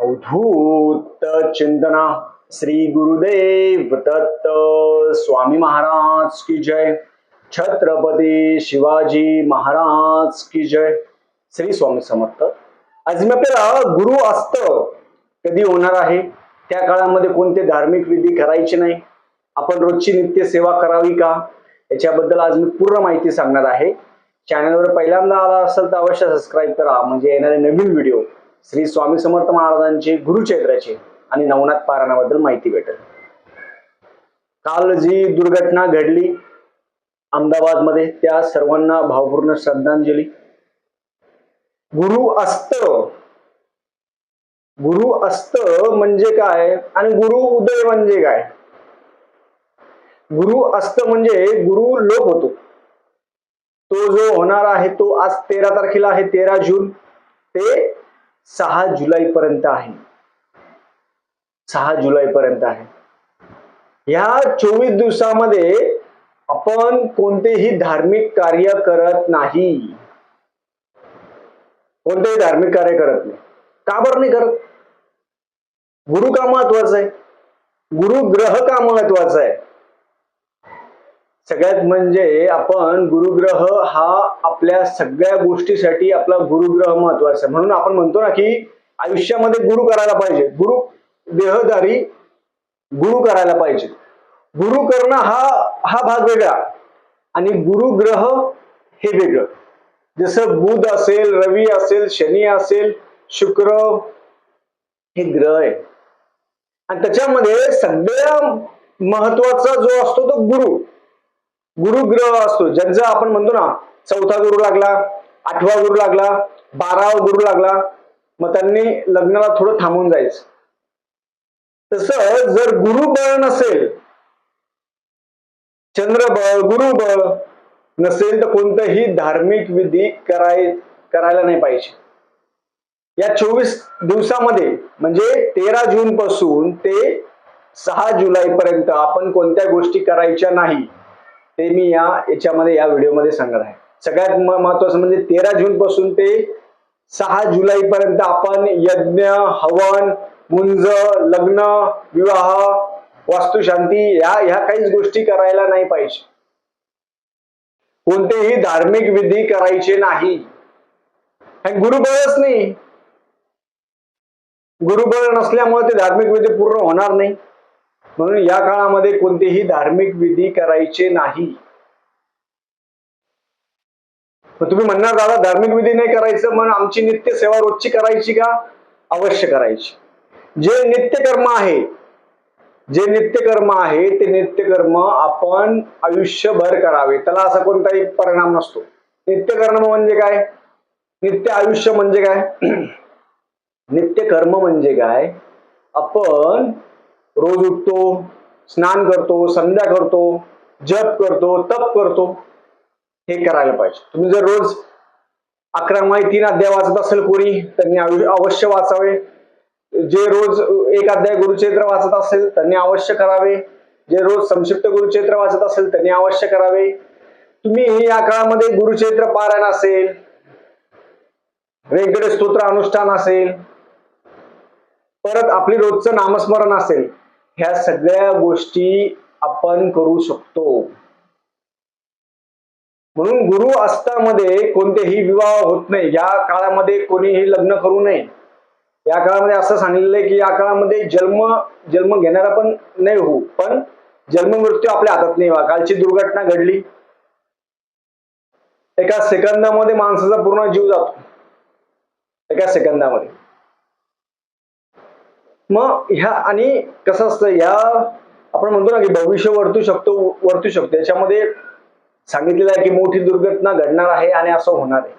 अवधूत चिंतना श्री गुरुदेव दत्त स्वामी महाराज की जय। छत्रपती शिवाजी महाराज की जय। श्री स्वामी समर्थ। आज मी आपल्याला गुरु अस्त कधी होणार आहे? त्या काळामध्ये कोणते धार्मिक विधी करायचे नाही? आपण रोजची नित्य सेवा करावी का? याच्याबद्दल आज मी पूर्ण माहिती सांगणार आहे. चॅनलवर पहिल्यांदा आला असेल तर अवश्य सबस्क्राईब करा. म्हणजे येणारे नवीन व्हिडिओ श्री स्वामी समर्थ महाराजांचे गुरुचैत्राचे आणि नवनाथ पारायणाबद्दल माहिती भेटेल. काल जी दुर्घटना घडली अहमदाबादमध्ये त्या सर्वांना भावपूर्ण श्रद्धांजली. गुरु अस्त. गुरु अस्त म्हणजे काय? आणि गुरु उदय म्हणजे काय? गुरु अस्त म्हणजे गुरु लोप होतो. तो जो होणार आहे तो आज तेरा तारखेला आहे तेरा जून. ते सहा जुलै पर्यंत आहे. सहा जुलैपर्यंत आहे. ह्या चोवीस दिवसामध्ये आपण कोणतेही धार्मिक कार्य करत नाही. कोणतेही धार्मिक कार्य करत नाही. का बरं नाही करत? गुरु का महत्वाचं आहे. गुरु ग्रह का महत्त्वाचा आहे? सगळ्यात म्हणजे आपण गुरुग्रह हा आपल्या सगळ्या गोष्टीसाठी आपला गुरुग्रह महत्त्वाचा आहे. म्हणून आपण म्हणतो ना की आयुष्यामध्ये गुरु करायला पाहिजे. गुरु देहधारी गुरु करायला पाहिजे. गुरु करणं हा हा भाग वेगळा. आणि गुरुग्रह हे वेगळं. जसं बुध असेल रवी असेल शनी असेल शुक्र हे ग्रह आहे. आणि त्याच्यामध्ये सगळ्या महत्त्वाचा जो असतो तो गुरु. गुरु ग्रह असतो ज्यांचा आपण म्हणतो ना चौथा गुरु लागला आठवा गुरु लागला बारावा गुरु लागला मग त्यांनी लग्नाला थोडं थांबून जायचं. तसं जर गुरु बळ नसेल चंद्र बळ गुरु बळ नसेल तर कोणतंही धार्मिक विधी कराय करायला नाही पाहिजे. या चोवीस दिवसामध्ये म्हणजे तेरा जून पासून ते सहा जुलै पर्यंत आपण कोणत्या गोष्टी करायच्या नाही ते मी या याच्यामध्ये या व्हिडिओमध्ये सांगणार आहे. सगळ्यात महत्वाचं म्हणजे तेरा जून पासून ते सहा जुलै पर्यंत आपण यज्ञ हवन मुंज लग्न विवाह वास्तुशांती या ह्या काहीच गोष्टी करायला नाही पाहिजे. कोणतेही धार्मिक विधी करायचे नाही. आणि गुरुबळच नाही. गुरुबळ नसल्यामुळे ते धार्मिक विधी पूर्ण होणार नाही. म्हणून या काळामध्ये कोणतेही धार्मिक विधी करायचे नाही. तुम्ही म्हणणार दादा धार्मिक विधी नाही करायचं मग आमची नित्य सेवा रोजची करायची का? अवश्य करायची. जे नित्यकर्म आहे जे नित्यकर्म आहे ते नित्यकर्म आपण आयुष्यभर करावे. त्याला असा कोणताही परिणाम नसतो. नित्यकर्म म्हणजे काय? नित्य आयुष्य म्हणजे काय? नित्य कर्म म्हणजे काय? आपण रोज उठतो स्नान करतो संध्या करतो जप करतो तप करतो हे करायला पाहिजे. तुम्ही जर रोज अकरा माय तीन अध्याय वाचत असेल कोणी त्यांनी अवश्य वाचावे. जे रोज एक अध्याय गुरुचरित्र वाचत असेल त्यांनी अवश्य करावे. जे रोज संक्षिप्त गुरुचरित्र वाचत असेल त्यांनी अवश्य करावे. तुम्ही या काळामध्ये गुरुचरित्र पारायण असेल वेगवेगळे स्तोत्र अनुष्ठान असेल परत आपली रोजचं नामस्मरण असेल ह्या सगळ्या गोष्टी आपण करू शकतो. म्हणून गुरु अस्तामध्ये कोणतेही विवाह होत नाही. या काळामध्ये कोणीही लग्न करू नये. या काळामध्ये असं सांगितलेलं आहे की या काळामध्ये जन्म जन्म घेणारा पण नाही होऊ पण जन्म मृत्यू आपल्या हातात नाही व्हा कालची दुर्घटना घडली. एका सेकंदामध्ये माणसाचा पूर्ण जीव जातो. एका सेकंदामध्ये. मग ह्या आणि कसं असतं या आपण म्हणतो ना की भविष्य वर्तू शकतो वर्तू शकतो. याच्यामध्ये सांगितलेलं आहे की मोठी दुर्घटना घडणार आहे आणि असं होणार आहे.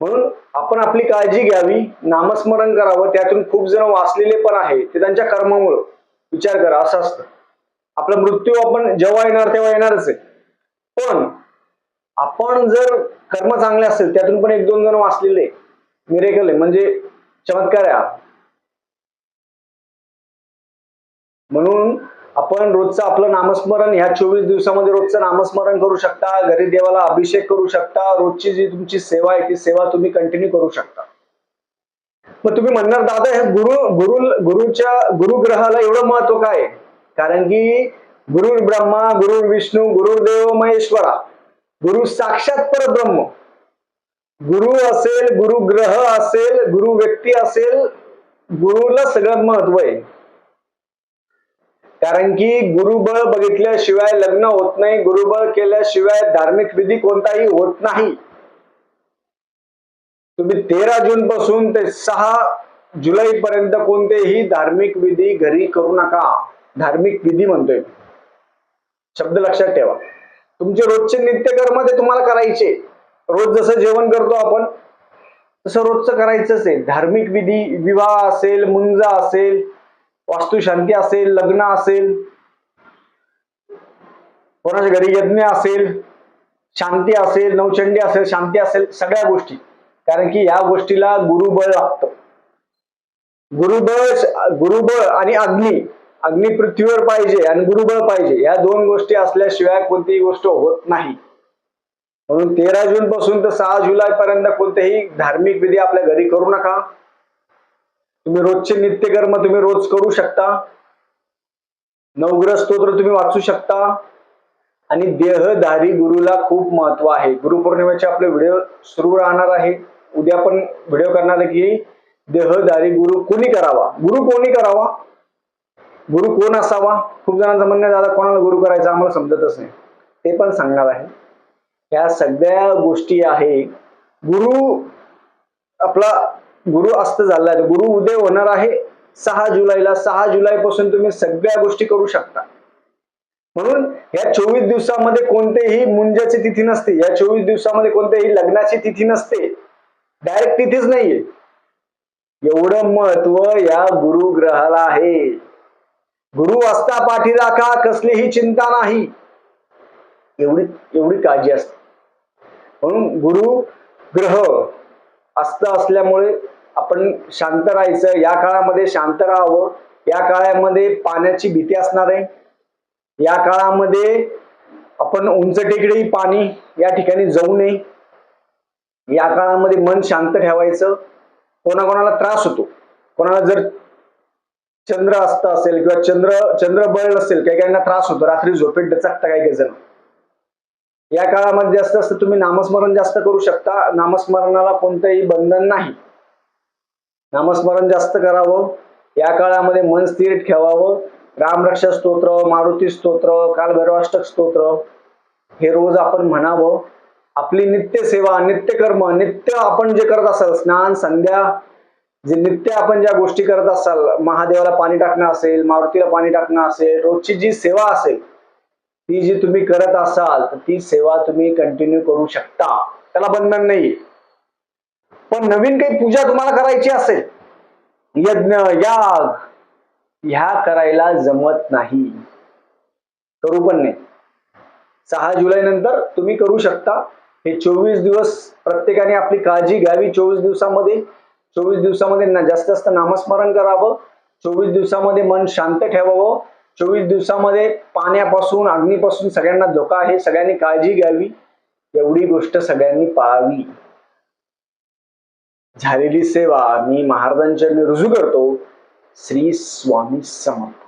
म्हणून आपण आपली काळजी घ्यावी नामस्मरण करावं त्यातून खूप जण वाचलेले पण आहे ते त्यांच्या कर्मामुळं. विचार करा असं असतं. आपला मृत्यू आपण जेव्हा येणार तेव्हा येणारच आहे. पण आपण जर कर्म चांगले असेल त्यातून पण एक दोन जण वाचलेले. मिरेकल आहे. म्हणजे चमत्कार आहे हा. म्हणून आपण रोजचं आपलं नामस्मरण ह्या चोवीस दिवसामध्ये रोजचं नामस्मरण करू शकता घरी देवाला अभिषेक करू शकता रोजची जी तुमची सेवा आहे ती सेवा तुम्ही कंटिन्यू करू शकता मग तुम्ही म्हणणार दादा हे गुरु गुरु गुरुच्या गुरुग्रहाला एवढं महत्त्व काय आहे? कारण की गुरु ब्रह्मा गुरु विष्णू गुरुदेव महेश्वरा गुरु साक्षात परब्रह्म गुरु असेल गुरु ग्रह असेल गुरु व्यक्ती असेल गुरुला सगळं महत्त्व आहे. कारण की गुरुबळ बघितल्याशिवाय लग्न होत नाही गुरुबळ केल्याशिवाय धार्मिक विधी कोणताही होत नाही. तुम्ही तेरा जून पासून ते सहा जुलै पर्यंत कोणतेही धार्मिक विधी घरी करू नका. धार्मिक विधी म्हणतोय. शब्द लक्षात ठेवा. तुमचे रोजचे नित्यकर्म ते तुम्हाला करायचे. रोज जसं जेवण करतो आपण तसं रोजचं करायचंच आहे. धार्मिक विधी विवाह असेल मुंजा असेल वास्तुशांती असेल लग्न असेल कोणाच्या घरी यज्ञ असेल शांती असेल नवचंडी असेल शांती असेल सगळ्या गोष्टी. कारण की या गोष्टीला गुरुबळ लागतं. गुरुबळ गुरुबळ आणि अग्नी अग्नी पृथ्वीवर पाहिजे आणि गुरुबळ पाहिजे. या दोन गोष्टी असल्याशिवाय कोणतीही गोष्ट होत नाही. म्हणून तेरा जून पासून तर सहा जुलै पर्यंत कोणतेही धार्मिक विधी आपल्या घरी करू नका. तुम्ही रोजचे नित्यकर्म तुम्ही रोज करू शकता. नवग्रह स्तोत्र तुम्ही वाचू शकता. आणि देहधारी गुरुला खूप महत्त्व आहे. गुरुपौर्णिमेचे आपले व्हिडिओ सुरू राहणार आहे. उद्या पण व्हिडिओ करणार आहे की देहधारी गुरु कोणी करावा? गुरु कोणी करावा? गुरु कोण असावा? खूप जणांचं म्हणणं दादा कोणाला गुरु करायचं? आम्हाला समजतच नाही. ते पण सांगणार आहे. ह्या सगळ्या गोष्टी आहे. गुरु आपला गुरु अस्त झाला आहे. गुरु उदय होणार आहे सहा जुलैला. सहा जुलै पासून तुम्ही सगळ्या गोष्टी करू शकता. म्हणून या चोवीस दिवसामध्ये कोणतेही मुंजाची तिथी नसते. या चोवीस दिवसामध्ये कोणत्याही लग्नाची तिथी नसते. डायरेक्ट तिथीच नाहीये. एवढं महत्त्व या गुरु ग्रहाला आहे. गुरु असता पाठी राखा कसलीही चिंता नाही. एवढी एवढी काळजी असते. गुरु ग्रह अस्त असल्यामुळे आपण शांत राहायचं. या काळामध्ये शांत राहावं. या काळामध्ये पाण्याची भीती असणार आहे. या काळामध्ये आपण उंच टेकडी पाणी या ठिकाणी जाऊ नये. या काळामध्ये मन शांत ठेवायचं. कोणाकोणाला त्रास होतो. कोणाला जर चंद्र अस्त असेल किंवा चंद्र चंद्रबळ असेल काही काहींना त्रास होतो. रात्री झोपेत डचकता काही काही जण या काळामध्ये जास्त असतं तुम्ही नामस्मरण जास्त करू शकता. नामस्मरणाला कोणतंही बंधन नाही. नामस्मरण जास्त करावं. या काळामध्ये मन स्थिर ठेवावं. रामरक्षा स्तोत्र मारुती स्तोत्र कालभैरवाष्टक स्तोत्र हे रोज आपण म्हणावं. आपली नित्य सेवा नित्य कर्म नित्य आपण जे करत असाल स्नान संध्या जे नित्य आपण ज्या गोष्टी करत असाल महादेवाला पाणी टाकणं असेल मारुतीला पाणी टाकणं असेल रोजची जी सेवा असेल ती जी तुम्ही करत असाल तर ती सेवा तुम्ही कंटिन्यू करू शकता. त्याला बंधन नाही पण नवीन काही पूजा तुम्हाला करायची असेल यज्ञ याग ह्या करायला जमत नाही. करू पण नाही सहा जुलै नंतर तुम्ही करू शकता. हे चोवीस दिवस प्रत्येकाने आपली काळजी घ्यावी. चोवीस दिवसामध्ये चोवीस दिवसामध्ये जास्त जास्त नामस्मरण करावं. चोवीस दिवसामध्ये मन शांत ठेवावं. चोवीस दिवसामध्ये पाण्यापासून अग्नीपासून सगळ्यांना धोका आहे. सगळ्यांनी काळजी घ्यावी. एवढी गोष्ट सगळ्यांनी पाळावी. झालेली सेवा मी महाराजांच्या मी रुजू करतो. श्री स्वामी समर्थ.